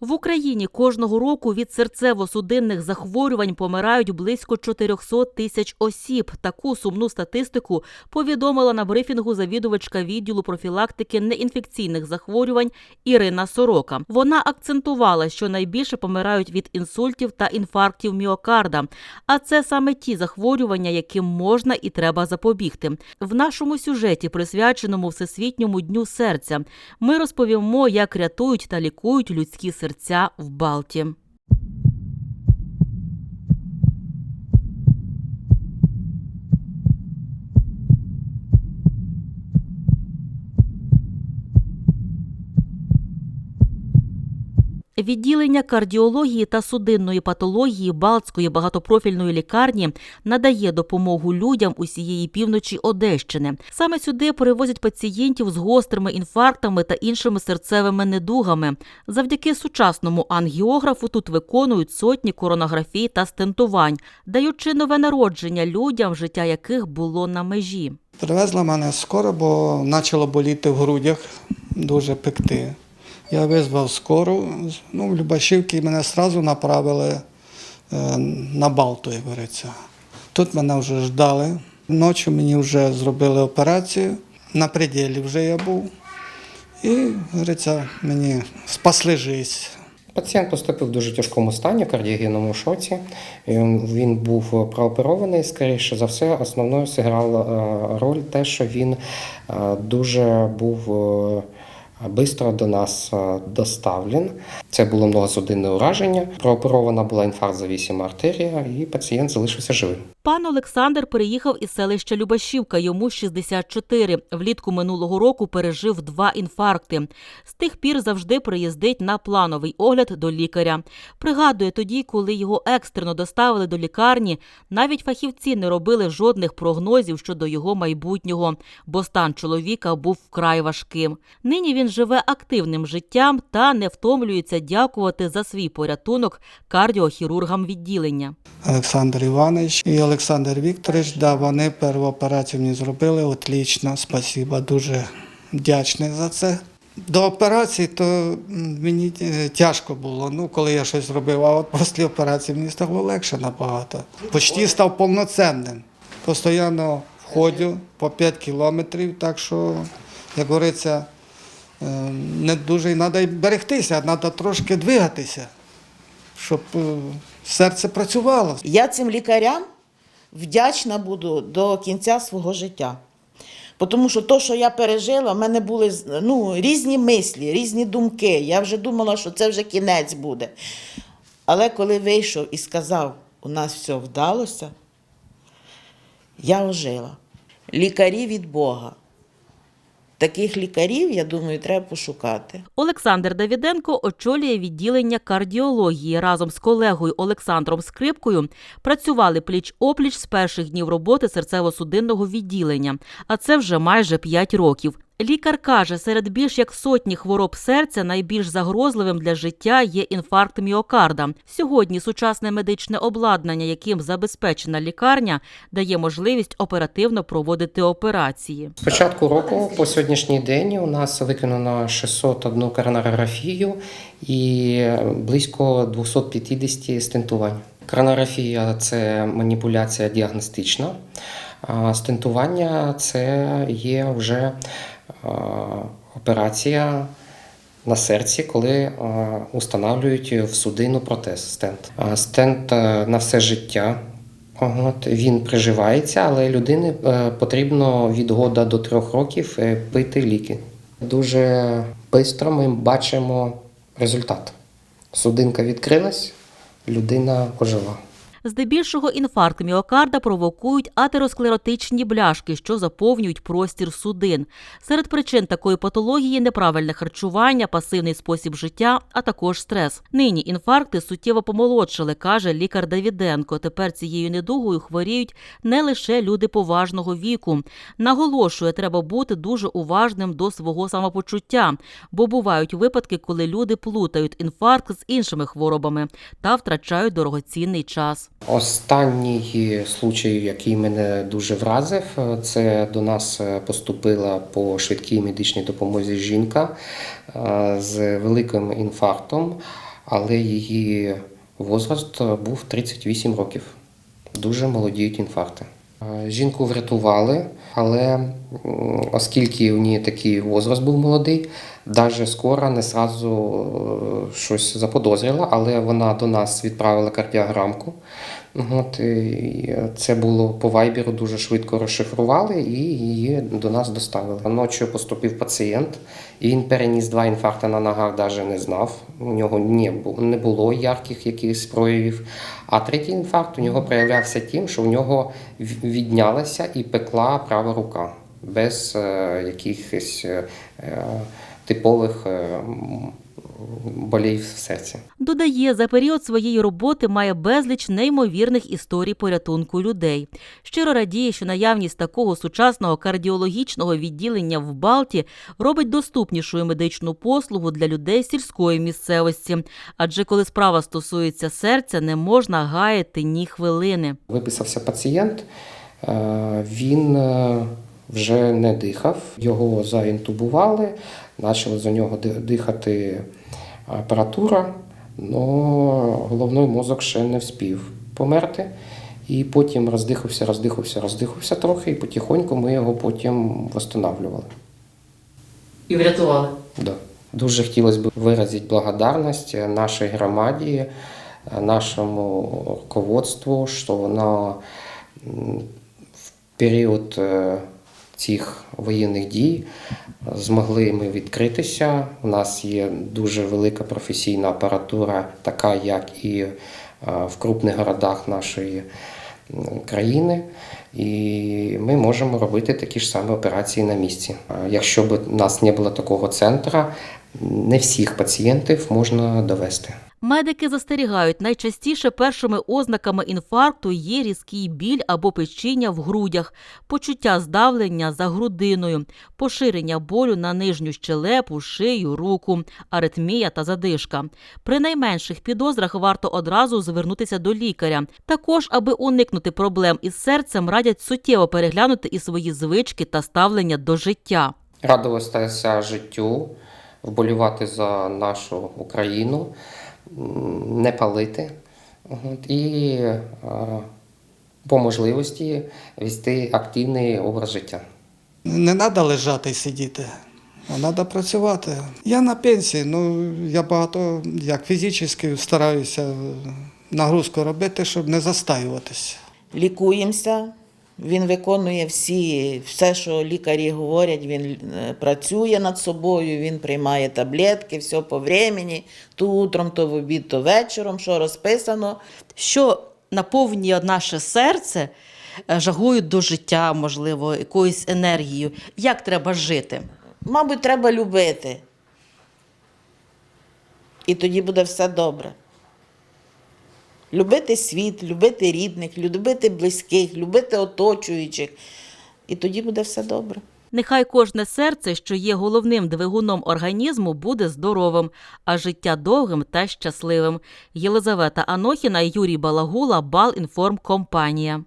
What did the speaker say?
В Україні кожного року від серцево-судинних захворювань помирають близько 400 тисяч осіб. Таку сумну статистику повідомила на брифінгу завідувачка відділу профілактики неінфекційних захворювань Ірина Сорока. Вона акцентувала, що найбільше помирають від інсультів та інфарктів міокарда. А це саме ті захворювання, яким можна і треба запобігти. В нашому сюжеті, присвяченому Всесвітньому дню серця, ми розповімо, як рятують та лікують людські серця в Балті. Відділення кардіології та судинної патології Балтської багатопрофільної лікарні надає допомогу людям усієї півночі Одещини. Саме сюди перевозять пацієнтів з гострими інфарктами та іншими серцевими недугами. Завдяки сучасному ангіографу тут виконують сотні коронографій та стентувань, даючи нове народження людям, життя яких було на межі. Привезла мене скоро, бо почало боліти в грудях, дуже пекти. Я визвав скору, ну, в Любашівці мене одразу направили е, на Балту, як говориться. Тут мене вже ждали. Ночі мені вже зробили операцію, на пределі вже я був. І, говориться, мені спасли життя. Пацієнт поступив в дуже тяжкому стані, кардіогенному шоці. Він він був прооперований. Скоріше за все, основною зіграла е, роль те, що він е, дуже був швидко до нас е, доставлен. Це було многосудинне ураження. Прооперована була інфаркт завісима артерія, і пацієнт залишився живим. Пан Олександр переїхав із селища Любашівка, йому 64. Влітку минулого року пережив два інфаркти. З тих пір завжди приїздить на плановий огляд до лікаря. Пригадує тоді, коли його екстрено доставили до лікарні, навіть фахівці не робили жодних прогнозів щодо його майбутнього, бо стан чоловіка був вкрай важким. Нині він живе активним життям та не втомлюється дякувати за свій порятунок кардіохірургам відділення. Олександр Іванович Олександр Вікторович, да, вони першу операцію мені зробили. Отлично, спасибо, дуже вдячний за це. До операції то мені е, тяжко було, ну, коли я щось робив, а от після операції мені стало легше набагато. Почти став повноцінним. Постійно входжу по 5 кілометрів, так що, як говориться, е, не дуже треба берегтися, треба трошки двигатися, щоб е, серце працювало. Я цим лікарям вдячна буду до кінця свого життя. Тому що то, що я пережила, в мене були ну, різні мислі, різні думки. Я вже думала, що це вже кінець буде. Але коли вийшов і сказав, у нас все вдалося, я ожила. Лікарі від Бога. Таких лікарів, я думаю, треба пошукати. Олександр Давіденко очолює відділення кардіології. Разом з колегою Олександром Скрипкою працювали пліч-опліч з перших днів роботи серцево-судинного відділення, а це вже майже 5 років. Лікар каже, серед більш як сотні хвороб серця найбільш загрозливим для життя є інфаркт міокарда. Сьогодні сучасне медичне обладнання, яким забезпечена лікарня, дає можливість оперативно проводити операції. З початку року по сьогоднішній день у нас виконано 601 коронарографію і близько 250 стентувань. Коронарографія – це маніпуляція діагностична, а стентування це є вже операція на серці, коли а, установлюють в судину протез Стент е, на все життя. От, він приживається, але людині е, потрібно від года до трьох років е, пити ліки. Дуже швидко ми бачимо результат. Судинка відкрилась, людина ожила. Здебільшого інфаркт міокарда провокують атеросклеротичні бляшки, що заповнюють простір судин. Серед причин такої патології неправильне харчування, пасивний спосіб життя, а також стрес. Нині інфаркти суттєво помолодшили, каже лікар Давіденко. Тепер цією недугою хворіють не лише люди поважного віку. Наголошує, треба бути дуже уважним до свого самопочуття, бо бувають випадки, коли люди плутають інфаркт з іншими хворобами та втрачають дорогоцінний час. Останній случай, який мене дуже вразив, це до нас поступила по швидкій медичній допомозі жінка е, з великим інфарктом. але її возраст був 38 років. Дуже молодіють інфаркти. Е, Жінку врятували, але оскільки у неї такий возраст був молодий, навіть скоро не сразу е, щось заподозрила, але вона до нас відправила кардіограмку. От, і це було по вайберу дуже швидко розшифрували і її до нас доставили. Ночі поступив пацієнт, і він переніс два інфаркти на ногах, навіть не знав. У нього не було, ярких якихось проявів. А третій інфаркт у нього проявлявся тим, що в нього віднялася і пекла права рука без е, якихось е, е, типових болів в серці. Додає, за період своєї роботи має безліч неймовірних історій порятунку людей. Щиро радіє, що наявність такого сучасного кардіологічного відділення в Балті робить доступнішою медичну послугу для людей сільської місцевості. Адже коли справа стосується серця, не можна гаяти ні хвилини. Виписався пацієнт, він вже не дихав, його заінтубували, почали за нього дихати апаратура, але головний мозок ще не вспів померти. І потім роздихався, роздихався, роздихався трохи, і потихоньку ми його потім встановлювали. І врятували. Да. Дуже хотілося б виразити благодарність нашій громаді, нашому руководству, що воно м, в період е, цих воєнних дій змогли ми відкритися. У нас є дуже велика професійна апаратура, така як і е, в крупних городах нашої країни, і ми можемо робити такі ж самі операції на місці. Якщо б у нас не було такого центру, не всіх пацієнтів можна довести. Медики застерігають, найчастіше першими ознаками інфаркту є різкий біль або печіння в грудях, почуття здавлення за грудиною, поширення болю на нижню щелепу, шию, руку, аритмія та задишка. При найменших підозрах варто одразу звернутися до лікаря. Також, аби уникнути проблем із серцем, радять суттєво переглянути і свої звички та ставлення до життя. Радуватися життю, вболівати за нашу Україну, не палити от, і по можливості вести активний образ життя. Не треба лежати і сидіти, а треба працювати. Я на пенсії, ну я багато як фізично стараюся нагрузку робити, щоб не застаюватися. лікуємося. Він виконує всі, все, що лікарі говорять, він е, працює над собою, він приймає таблетки, все по времени, то утром, то в обід, то вечором, що розписано. що наповнює наше серце е, жагою до життя, можливо, якоюсь енергією. Як треба жити? Мабуть, треба любити. І тоді буде все добре. Любити світ, любити рідних, любити близьких, любити оточуючих. І тоді буде все добре. Нехай кожне серце, що є головним двигуном організму, буде здоровим, а життя довгим та щасливим. Єлизавета Анохіна, Юрій Балагула, Балінформкомпанія.